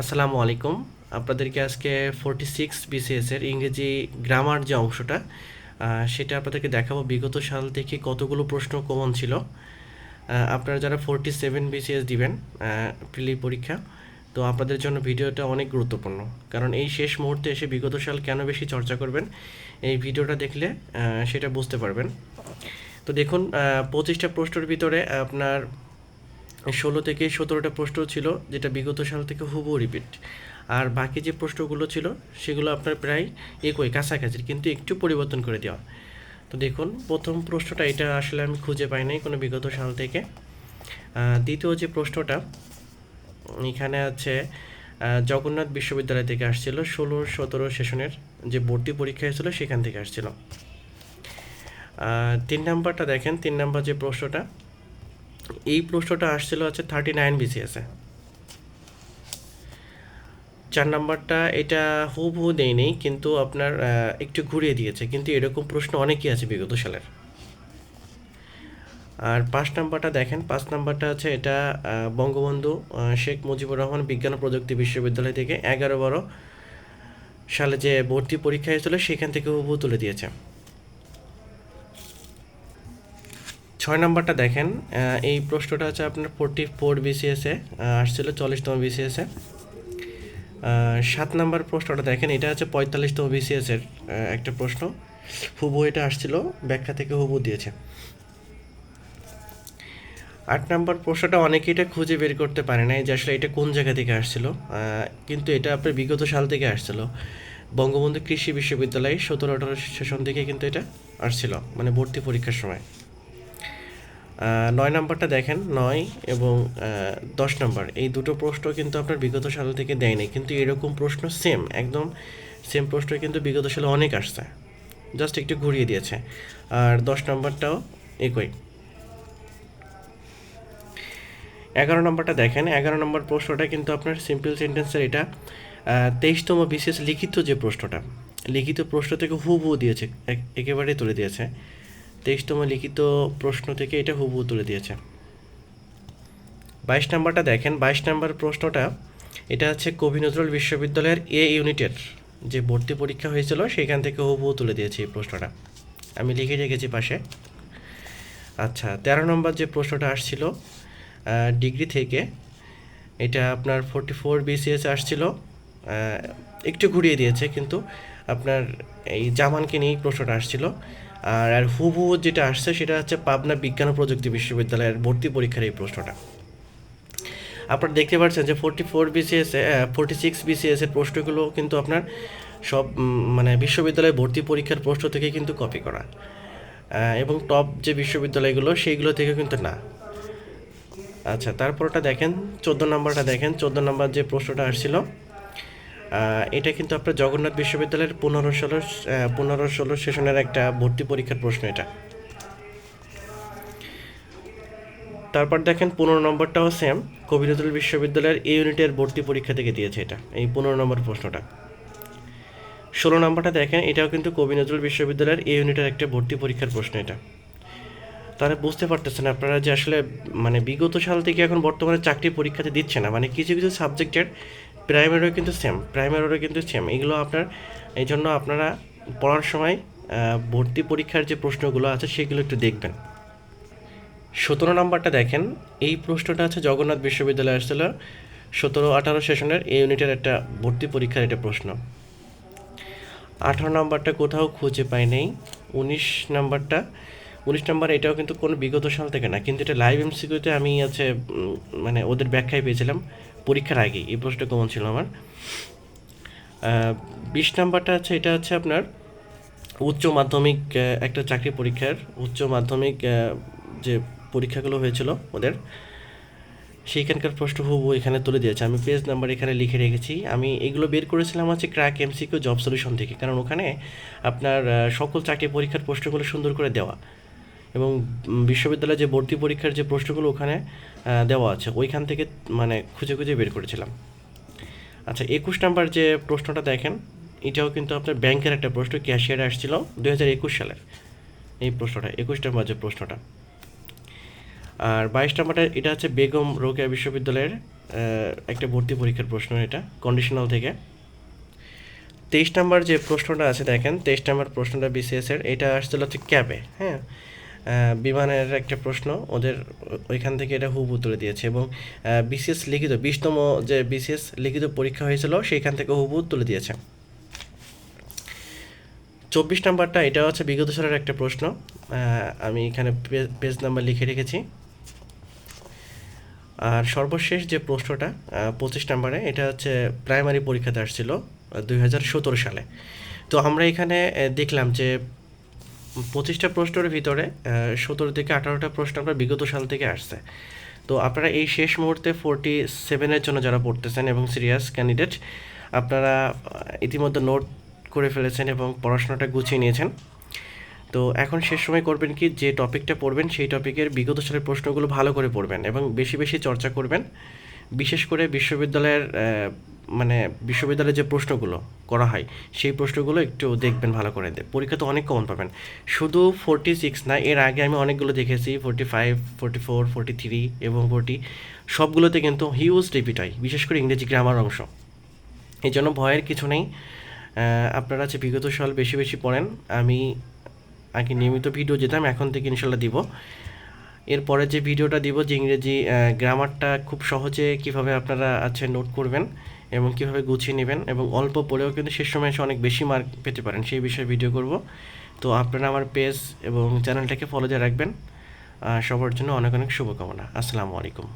আসসালামু আলাইকুম। আপনাদেরকে আজকে ফোরটি সিক্স বিসিএসের ইংরেজি গ্রামার যে অংশটা সেটা আপনাদেরকে দেখাবো। বিগত সাল থেকে কতগুলো প্রশ্ন কমন ছিল। আপনারা যারা ফোরটি সেভেন বিসিএস দিবেন প্রিলি পরীক্ষা, তো আপনাদের জন্য ভিডিওটা অনেক গুরুত্বপূর্ণ। কারণ এই শেষ মুহূর্তে এসে বিগত সাল কেন বেশি চর্চা করবেন, এই ভিডিওটা দেখলে সেটা বুঝতে পারবেন। তো দেখুন পঁচিশটা প্রশ্নের ভিতরে আপনার ষোলো থেকে সতেরোটা প্রশ্ন ছিল, যেটা বিগত সাল থেকে হুবহু রিপিট আর বাকি যে প্রশ্নগুলো ছিল, সেগুলো আপনার প্রায় একই, কাছাকাছি, কিন্তু একটু পরিবর্তন করে দেওয়া। তো দেখুন, প্রথম প্রশ্নটা, এটা আসলে আমি খুঁজে পাই নাই কোনো বিগত সাল থেকে। দ্বিতীয় যে প্রশ্নটা, এখানে আছে জগন্নাথ বিশ্ববিদ্যালয় থেকে আসছিল ষোলো সতেরো সেশনের যে ভর্তি পরীক্ষা হয়েছিল, সেখান থেকে আসছিল। তিন নাম্বারটা দেখেন, তিন নাম্বার যে প্রশ্নটা এই প্রশ্নটা আসছিল হচ্ছে থার্টি নাইন বিসিএসে চার নাম্বারটা এটা হুবহু নেই, কিন্তু আপনার একটু ঘুরিয়ে দিয়েছে, কিন্তু এরকম প্রশ্ন অনেকই আছে বিগত সালের। আর পাঁচ নাম্বারটা দেখেন, পাঁচ নাম্বারটা আছে এটা বঙ্গবন্ধু শেখ মুজিবুর রহমান বিজ্ঞান ও প্রযুক্তি বিশ্ববিদ্যালয় থেকে এগারো বারো সালে যে ভর্তি পরীক্ষা হয়েছিল, সেখান থেকে হুবহু তুলে দিয়েছে। ছয় নম্বরটা দেখেন এই প্রশ্নটা হচ্ছে আপনার ফোরটি ফোর বিসিএসে আসছিল চল্লিশতম বিসিএসে সাত নম্বর প্রশ্নটা দেখেন, এটা হচ্ছে পঁয়তাল্লিশতম বিসিএসের একটা প্রশ্ন। হুবু এটা আসছিল, ব্যাখ্যা থেকে হুবু দিয়েছে। আট নম্বর প্রশ্নটা অনেকে এটা খুঁজে বের করতে পারে নাই যে আসলে এটা কোন জায়গা থেকে আসছিল। কিন্তু এটা আপনার বিগত সাল থেকে আসছিল। বঙ্গবন্ধু কৃষি বিশ্ববিদ্যালয় সতেরো আঠারো সেশন থেকে কিন্তু এটা আসছিল মানে ভর্তি পরীক্ষার সময়। নয় নাম্বারটা দেখেন, নয় এবং দশ নম্বর। এই দুটো প্রশ্ন কিন্তু আপনার বিগত সাল থেকে দেয়নি, কিন্তু এরকম প্রশ্ন সেম একদম সেম প্রশ্ন কিন্তু বিগত সালে অনেক আসছে। জাস্ট একটু ঘুরিয়ে দিয়েছে। আর দশ নম্বরটাও একই। এগারো নম্বরটা দেখেন, এগারো নম্বর প্রশ্নটা কিন্তু আপনার সিম্পল সেন্টেন্সের এটা। তেইশতম বিশেষ লিখিত যে প্রশ্নটা, লিখিত প্রশ্ন থেকে হু হু দিয়েছে এক- একেবারে তুলে দিয়েছে। তেইশতম লিখিত প্রশ্ন থেকে এটা হুবহু তুলে দিয়েছে। বাইশ নাম্বারটা দেখেন, বাইশ নাম্বার প্রশ্নটা, এটা হচ্ছে কবি নজরুল বিশ্ববিদ্যালয়ের এ ইউনিটের যে ভর্তি পরীক্ষা হয়েছিল, সেখান থেকে হুবহু তুলে দিয়েছে এই প্রশ্নটা। আমি লিখে রেখেছি পাশে। আচ্ছা তেরো নম্বর যে প্রশ্নটা আসছিল ডিগ্রি থেকে, এটা আপনার ফোরটি ফোর বিসিএস আসছিল একটু ঘুরিয়ে দিয়েছে, কিন্তু আপনার এই জামানকে নিয়েই প্রশ্নটা আসছিল। আর আর হুবহু যেটা আসছে সেটা হচ্ছে পাবনা বিজ্ঞান ও প্রযুক্তি বিশ্ববিদ্যালয়ের ভর্তি পরীক্ষার এই প্রশ্নটা। আপনারা দেখতে পাচ্ছেন যে forty four BCS forty six BCS এর প্রশ্নগুলো কিন্তু আপনার সব মানে বিশ্ববিদ্যালয়ে ভর্তি পরীক্ষার প্রশ্ন থেকে কিন্তু কপি করা। এবং টপ যে বিশ্ববিদ্যালয়গুলো সেইগুলো থেকে কিন্তু না। আচ্ছা তারপরটা দেখেন, চোদ্দ নম্বরটা দেখেন, চোদ্দ নম্বর যে প্রশ্নটা আসছিল এটা কিন্তু আপনার জগন্নাথ বিশ্ববিদ্যালয়ের পনেরো ষোলো পনেরো ষোলো সেশনের একটা ভর্তি পরীক্ষার প্রশ্ন এটা। তারপর দেখেন পনেরো নম্বরটাও সেম কবি নজরুল বিশ্ববিদ্যালয়ের এ ইউনিটের ভর্তি পরীক্ষা থেকে দিয়েছে এটা, এই পনেরো নম্বর প্রশ্নটা। ষোলো নম্বরটা দেখেন, এটাও কিন্তু কবি নজরুল বিশ্ববিদ্যালয়ের এ ইউনিটের একটা ভর্তি পরীক্ষার প্রশ্ন এটা। তাহলে বুঝতে পারতেছেন আপনারা যে আসলে মানে বিগত সাল থেকে এখন বর্তমানে চাকরি পরীক্ষাতে দিচ্ছে না মানে কিছু কিছু সাবজেক্টের প্রাইমারিও কিন্তু সেম প্রাইমারিও কিন্তু সেম এগুলো আপনার, এই জন্য আপনারা পড়ার সময় ভর্তি পরীক্ষার যে প্রশ্নগুলো আছে, সেগুলো একটু দেখবেন। সতেরো নম্বরটা দেখেন, এই প্রশ্নটা আছে জগন্নাথ বিশ্ববিদ্যালয় আসছিল সতেরো আঠারো সেশনের এই ইউনিটের একটা ভর্তি পরীক্ষার একটা প্রশ্ন। আঠারো নাম্বারটা কোথাও খুঁজে পাই নেই, উনিশ নাম্বারটা, উনিশ নম্বর এটাও কিন্তু কোনো বিগত সাল থেকে না, কিন্তু এটা লাইভ এমসিকিউতে আমি আছে মানে ওদের ব্যাখ্যায় পেয়েছিলাম। পরীক্ষার আগেই, এই প্রশ্নটা কমন ছিল আমার। বিশ নাম্বারটা আছে এটা হচ্ছে আপনার উচ্চ মাধ্যমিক একটা চাকরি পরীক্ষার উচ্চ মাধ্যমিক যে পরীক্ষাগুলো হয়েছিল ওদের, সেইখানকার প্রশ্ন হুবহু এখানে তুলে দিয়েছে। আমি পেজ নাম্বার এখানে লিখে রেখেছি। আমি এগুলো বের করেছিলাম হচ্ছে ক্র্যাক এমসিকিউ জব সলিউশন থেকে। কারণ ওখানে আপনার সকল চাকরি পরীক্ষার প্রশ্নগুলো সুন্দর করে দেওয়া। এবং বিশ্ববিদ্যালয়ে যে ভর্তি পরীক্ষার যে প্রশ্নগুলো ওখানে দেওয়া আছে, ওইখান থেকে মানে খুঁজে খুঁজে বের করেছিলাম। আচ্ছা একুশ নাম্বার যে প্রশ্নটা দেখেন, এটাও কিন্তু আপনার ব্যাংকের একটা প্রশ্ন, ক্যাশিয়ারে আসছিল দু হাজার একুশ সালের। এই প্রশ্নটা, একুশ নাম্বার যে প্রশ্নটা। আর বাইশ নাম্বারটা, এটা হচ্ছে বেগম রোকেয়া বিশ্ববিদ্যালয়ের একটা ভর্তি পরীক্ষার প্রশ্ন এটা কন্ডিশনাল থেকে। তেইশ নাম্বার যে প্রশ্নটা আছে, দেখেন, তেইশ নাম্বার প্রশ্নটা বিসিএস এর, এটা আসছিল হচ্ছে ক্যাবে হ্যাঁ? বিমানের একটা প্রশ্ন। ওদের ওইখান থেকে এটা হুবহু তুলে দিয়েছে এবং বিসিএস লিখিত, বিশতম যে বিসিএস লিখিত পরীক্ষা হয়েছিল, সেইখান থেকে হুবহু তুলে দিয়েছে। চব্বিশ নাম্বারটা, এটা হচ্ছে বিগত সালের একটা প্রশ্ন। আমি এখানে পেজ নাম্বার লিখে রেখেছি। আর সর্বশেষ যে প্রশ্নটা পঁচিশ নাম্বারে, এটা হচ্ছে প্রাইমারি পরীক্ষাতে আসছিল দুই হাজার সতেরো সালে। তো আমরা এখানে দেখলাম যে পঁচিশটা প্রশ্নের ভিতরে সতেরো থেকে আঠারোটা প্রশ্ন আপনার বিগত সাল থেকে আসছে। তো আপনারা এই শেষ মুহূর্তে ফোরটি সেভেনের জন্য যারা পড়তেছেন এবং সিরিয়াস ক্যান্ডিডেট আপনারা ইতিমধ্যে নোট করে ফেলেছেন এবং পড়াশোনাটা গুছিয়ে নিয়েছেন। তো এখন শেষ সময় করবেন কি, যে টপিকটা পড়বেন, সেই টপিকের বিগত সালের প্রশ্নগুলো ভালো করে পড়বেন এবং বেশি বেশি চর্চা করবেন। বিশেষ করে বিশ্ববিদ্যালয়ের মানে বিশ্ববিদ্যালয়ের যে প্রশ্নগুলো করা হয়, সেই প্রশ্নগুলো একটু দেখবেন ভালো করে। পরীক্ষা তো অনেক কমন পাবেন। শুধু ফোরটি সিক্স না, এর আগে আমি অনেকগুলো দেখেছি forty five forty four forty three এবং ফোরটি সবগুলোতে কিন্তু হিউজ রিপিট হয়, বিশেষ করে ইংরেজি গ্রামার অংশ। এই জন্য ভয়ের কিছু নেই। আপনারা যে বিগত সাল বেশি বেশি পড়েন। আমি আগে নিয়মিত ভিডিও যেতাম, এখন থেকে ইনশাল্লাহ দিব। এরপরে যে ভিডিওটা দিব যে ইংরেজি গ্রামারটা খুব সহজে কীভাবে আপনারা আছে নোট করবেন এবং কীভাবে গুছিয়ে নেবেন এবং অল্প পড়েও কিন্তু শেষ সময় এসে অনেক বেশি মার্ক পেতে পারেন, সেই বিষয়ে ভিডিও করব। তো আপনারা আমার পেজ এবং চ্যানেলটাকে ফলো দিয়ে রাখবেন। সবার জন্য অনেক অনেক শুভকামনা। আসসালামু আলাইকুম।